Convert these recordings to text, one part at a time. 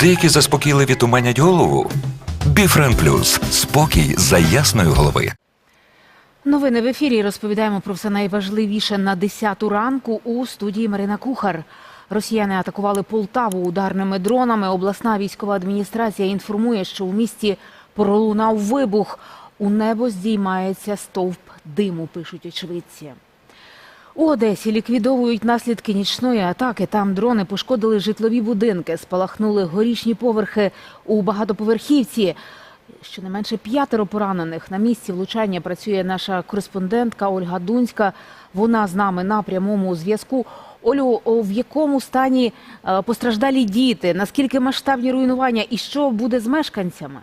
Деякі заспокійливі туманять голову. Біфрен Плюс спокій за ясної голови. Новини в ефірі розповідаємо про все найважливіше на 10 ранку у студії Марина Кухар. Росіяни атакували Полтаву ударними дронами. Обласна військова адміністрація інформує, що у місті пролунав вибух. У небо здіймається стовп диму, пишуть очевидці. У Одесі ліквідовують наслідки нічної атаки. Там дрони пошкодили житлові будинки, спалахнули горішні поверхи у багатоповерхівці. Щонайменше п'ятеро поранених. На місці влучання працює наша кореспондентка Ольга Дунська. Вона з нами на прямому зв'язку. Олю, в якому стані е, постраждалі діти? Наскільки масштабні руйнування і що буде з мешканцями?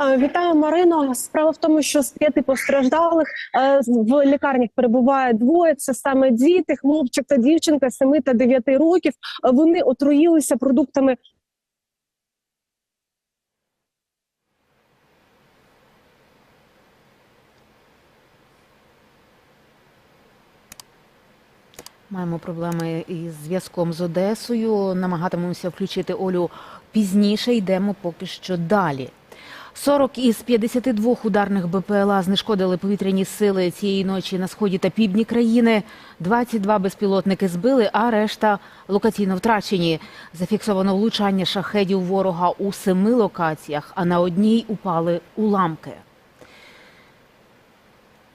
Вітаю, Марино. Справа в тому, що з п'яти постраждалих е, в лікарнях перебуває двоє. Це саме діти, хлопчик та дівчинка 7 та 9 років. Е, Вони отруїлися продуктами Маємо проблеми із зв'язком з Одесою. Намагатимемося включити Олю пізніше. Йдемо поки що далі. 40 із 52 ударних БПЛА знешкодили повітряні сили цієї ночі на сході та півдні країни. 22 безпілотники збили, а решта локаційно втрачені. Зафіксовано влучання шахедів ворога у семи локаціях, а на одній упали уламки.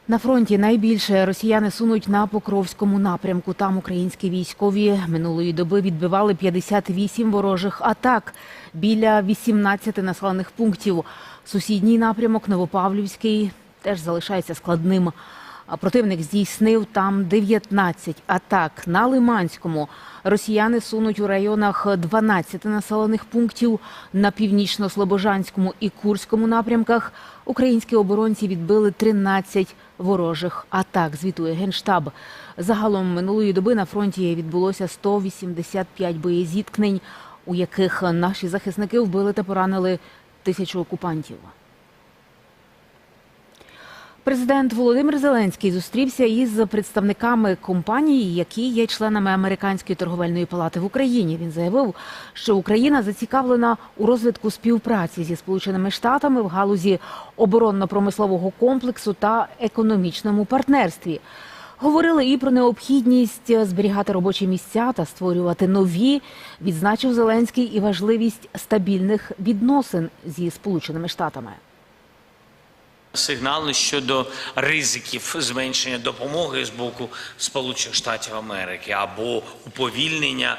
На фронті найбільше росіяни сунуть на Покровському напрямку. Там українські військові минулої доби відбивали 58 ворожих атак біля 18 населених пунктів. Сусідній напрямок Новопавлівський теж залишається складним. Противник здійснив там 19 атак. На Лиманському росіяни сунуть у районах 12 населених пунктів. На північно-слобожанському і Курському напрямках українські оборонці відбили 13 ворожих атак, звітує Генштаб. Загалом минулої доби на фронті відбулося 185 боєзіткнень, у яких наші захисники вбили та поранили тисячу окупантів. Президент Володимир Зеленський зустрівся із представниками компаній, які є членами американської торговельної палати в Україні. Він заявив, що Україна зацікавлена у розвитку співпраці зі Сполученими Штатами в галузі оборонно-промислового комплексу та економічному партнерстві. Говорили і про необхідність зберігати робочі місця та створювати нові. Відзначив Зеленський і важливість стабільних відносин зі Сполученими Штатами. Сигнали щодо ризиків зменшення допомоги з боку Сполучених Штатів Америки або уповільнення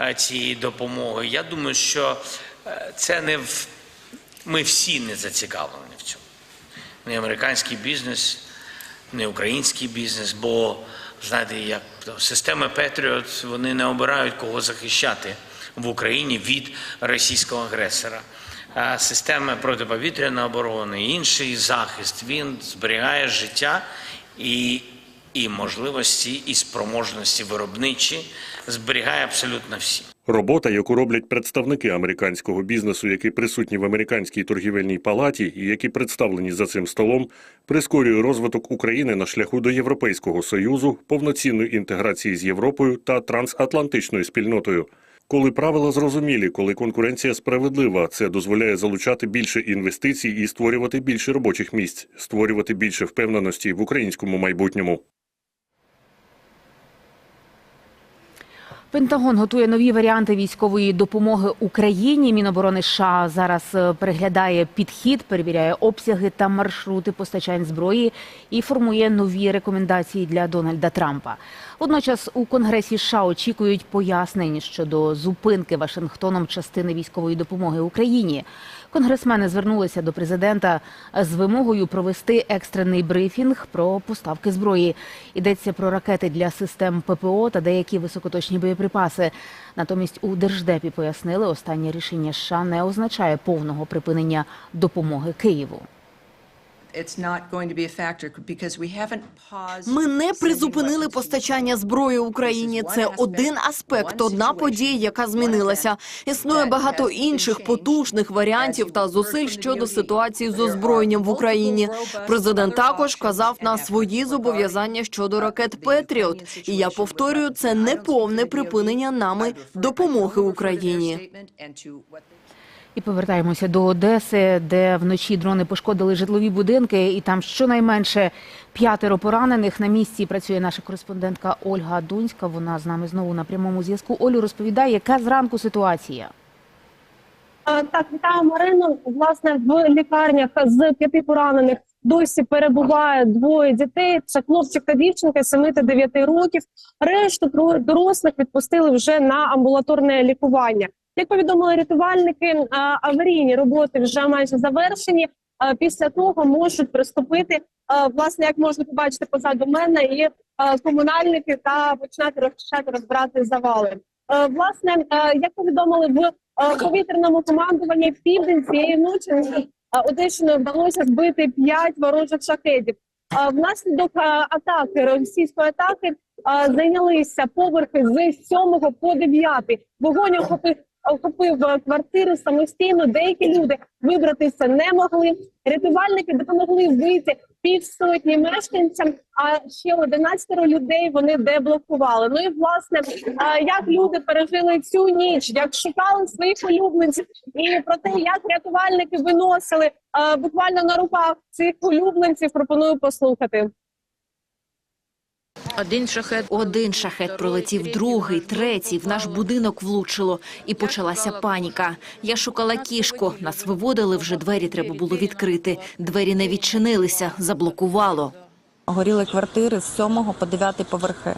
е, цієї допомоги. Я думаю, що е, це не в ми всі не зацікавлені в цьому. Не американський бізнес, не український бізнес, бо знаєте, як системи Петріот вони не обирають кого захищати в Україні від російського агресора. А Система протиповітряної оборони, інший захист, він зберігає життя і, і можливості, і спроможності виробничі, зберігає абсолютно всі. Робота, яку роблять представники американського бізнесу, які присутні в американській торгівельній палаті і які представлені за цим столом, прискорює розвиток України на шляху до Європейського союзу, повноцінної інтеграції з Європою та трансатлантичною спільнотою. Коли правила зрозумілі, коли конкуренція справедлива, це дозволяє залучати більше інвестицій і створювати більше робочих місць, створювати більше впевненості в українському майбутньому. Пентагон готує нові варіанти військової допомоги Україні. Міноборони США зараз е, переглядає підхід, перевіряє обсяги та маршрути постачань зброї і формує нові рекомендації для Дональда Трампа. Водночас у Конгресі США очікують пояснень щодо зупинки Вашингтоном частини військової допомоги Україні. Конгресмени звернулися до президента з вимогою провести екстрений брифінг про поставки зброї. Йдеться про ракети для систем ППО та деякі високоточні боєприпаси. Натомість у держдепі пояснили, останнє рішення США не означає повного припинення допомоги Києву. Ми не призупинили постачання зброї Україні. Це один аспект, одна подія, яка змінилася. Існує багато інших потужних варіантів та зусиль щодо ситуації з озброєнням в Україні. Президент також вказав на свої зобов'язання щодо ракет Петріот. І я повторюю, це не повне припинення нами допомоги Україні. І повертаємося до Одеси, де вночі дрони пошкодили житлові будинки, і там щонайменше п'ятеро поранених. На місці працює наша кореспондентка Ольга Дунська. Вона з нами знову на прямому зв'язку. Олю розповідає, яка зранку ситуація. Так, вітаю Марину. Власне, в лікарнях з п'яти поранених досі перебуває двоє дітей. Це хлопчик та дівчинка 7 та 9 років. Решту дорослих відпустили вже на амбулаторне лікування. Як повідомили рятувальники, аварійні роботи вже майже завершені. Після того можуть приступити власне, як можна побачити позаду мене, і комунальники та починати розчищати розбирати завали. Власне, як повідомили в повітряному командуванні південь цієї ночі Одещиною вдалося збити п'ять ворожих шахедів. Е, Внаслідок атаки російської атаки зайнялися поверхи з 7 по 9. Вогонь охопив е, квартири самостійно. Деякі люди вибратися не могли. Рятувальники допомогли вийти півсотні мешканцям. А ще 11 людей вони деблокували. Ну і власне, як люди пережили цю ніч, як шукали своїх улюбленців, і про те, як рятувальники виносили буквально на руках цих улюбленців. Пропоную послухати. Один шахет, один шахет пролетів, другий, третій. В наш будинок влучило, і почалася паніка. Я шукала кішку. Нас виводили вже двері. Треба було відкрити. Двері не відчинилися, заблокувало. Горіли квартири з 7 по 9 поверхи.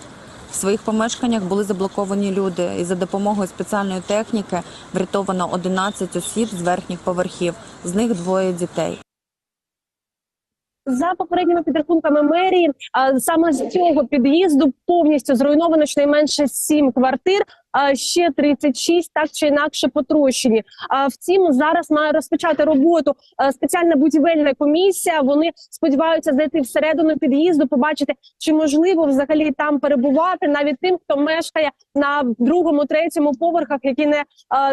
В своїх помешканнях були заблоковані люди, і за допомогою спеціальної техніки врятовано 11 осіб з верхніх поверхів, з них двоє дітей. За попередніми підрахунками мерії, саме з цього під'їзду повністю зруйновано щонайменше сім квартир. Ще 36 так чи інакше потрощені. Втім, зараз має розпочати роботу спеціальна будівельна комісія. Вони сподіваються зайти всередину під'їзду, побачити, чи можливо взагалі там перебувати навіть тим, хто мешкає на другому, третьому поверхах, які не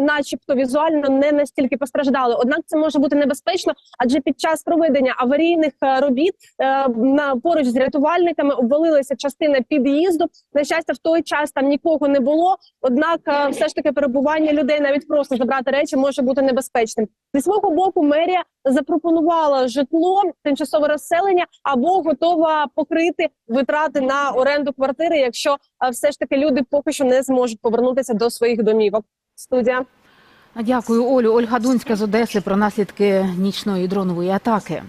начебто візуально не настільки постраждали. Однак це може бути небезпечно, адже під час проведення аварійних е, робіт е, на поруч з рятувальниками обвалилася частина під'їзду. На щастя, в той час там нікого не було. Однак, е, все ж таки, перебування людей навіть просто забрати речі може бути небезпечним. Зі свого боку, мерія запропонувала житло, тимчасове розселення або готова покрити витрати на оренду квартири, якщо е, все ж таки люди поки що не зможуть повернутися до своїх домівок. Студія. Дякую, Олю. Ольга Дунська з Одеси про наслідки нічної дронової атаки.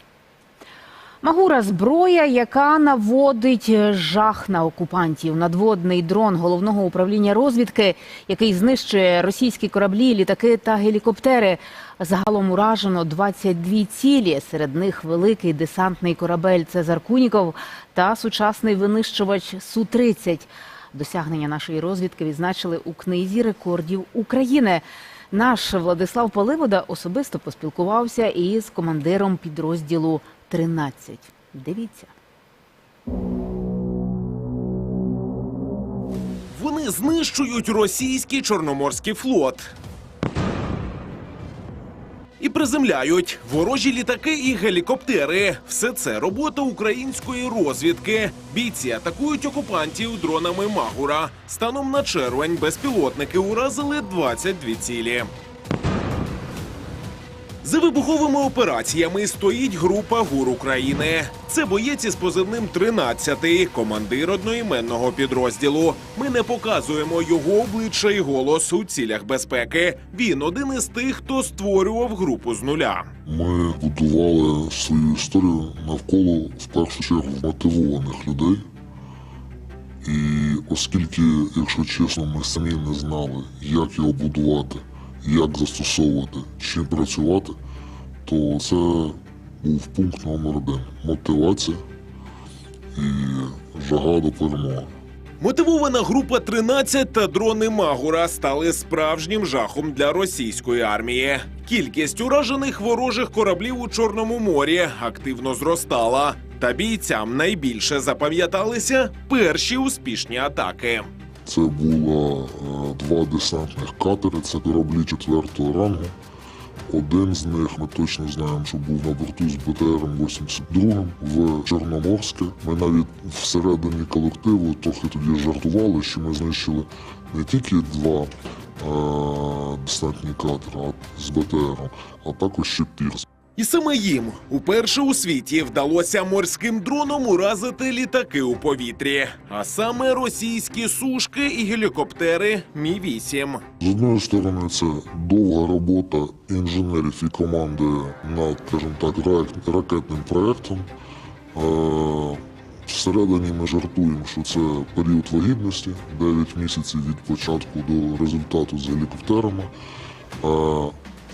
Магура зброя, яка наводить жах на окупантів. Надводний дрон головного управління розвідки, який знищує російські кораблі, літаки та гелікоптери. Загалом уражено 22 цілі. Серед них великий десантний корабель Цезар Куніков та сучасний винищувач Су-30. Досягнення нашої розвідки відзначили у книзі рекордів України. Наш Владислав Поливода особисто поспілкувався із командиром підрозділу 13. Дивіться. Вони знищують російський чорноморський флот. І приземляють ворожі літаки і гелікоптери. Все це робота української розвідки. Бійці атакують окупантів дронами Магура. Станом на червень безпілотники уразили 22 цілі. За вибуховими операціями стоїть група ГУР України. Це боєць із позивним «13», командир одноіменного підрозділу. Ми не показуємо його обличчя і голос у цілях безпеки. Він один із тих, хто створював групу з нуля. Ми будували свою історію навколо в першу чергу мотивованих людей. І оскільки, якщо чесно, ми самі не знали, як його будувати, як застосовувати, чим працювати, то це був пункт номер один мотивація і жага до перемоги. Мотивована група 13 та дрони Магура стали справжнім жахом для російської армії. Кількість уражених ворожих кораблів у Чорному морі активно зростала. Та бійцям найбільше запам'яталися перші успішні атаки. Це було е, два десантних катери, це кораблі четвертого рангу. Один з них ми точно знаємо, що був на борту з БТРом-82 в Чорноморське. Ми навіть всередині колективу трохи тоді жартували, що ми знищили не тільки два е, десантні катери з БТРом, а також ще Пірс. І саме їм уперше у світі вдалося морським дроном уразити літаки у повітрі, а саме російські сушки і гелікоптери Мі 8 З одної сторони, це довга робота інженерів і команди над, скажімо так, рак- ракетним проєктом. Е, Всередині ми жартуємо, що це період вагітності, 9 місяців від початку до результату з гелікоптерами.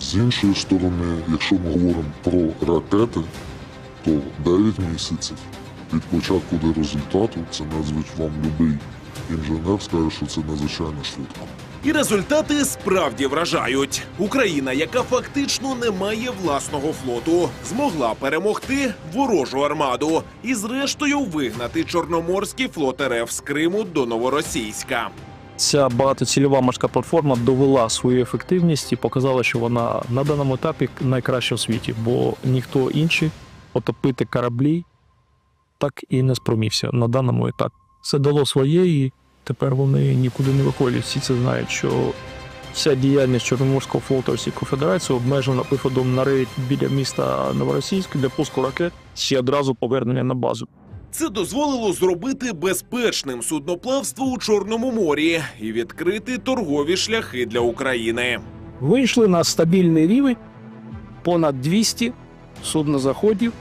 З іншої сторони, якщо ми говоримо про ракети, то 9 місяців від початку до результату це надзвичайно вам будь-який інженер скаже, що це надзвичайно швидко. І результати справді вражають. Україна, яка фактично не має власного флоту, змогла перемогти ворожу армаду і, зрештою, вигнати Чорноморський флот РФ з Криму до Новоросійська. Ця багатоцільова морська платформа довела свою ефективність і показала, що вона на даному етапі найкраща в світі, бо ніхто інший потопити кораблі так і не спромігся на даному етапі. Це дало своє, і тепер вони нікуди не виходять. Всі це знають, що вся діяльність Чорноморського флоту Російської Федерації обмежена виходом на рейд біля міста Новоросійськ для пуску ракет і одразу повернення на базу. Це дозволило зробити безпечним судноплавство у Чорному морі і відкрити торгові шляхи для України. Вийшли на стабільний рівень понад 200 суднозаходів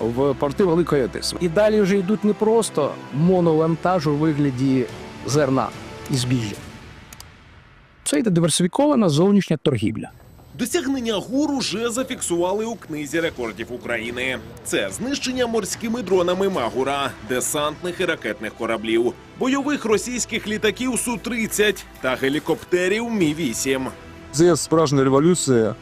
в порти Великої Одеси. І далі вже йдуть не просто моновантаж у вигляді зерна і збіжжя. Це йде диверсифікована зовнішня торгівля. Досягнення ГУР уже зафіксували у книзі рекордів України. Це знищення морськими дронами Магура, десантних і ракетних кораблів, бойових російських літаків Су-30 та гелікоптерів Мі-8. Це справжня революція,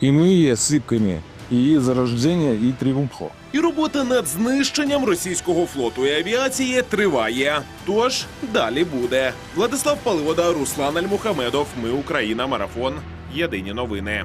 і ми є сипками її зарождення і тріумфо. І робота над знищенням російського флоту і авіації триває. Тож далі буде. Владислав Паливода, Руслан Альмухамедов. Ми Україна. Марафон. Єдині новини.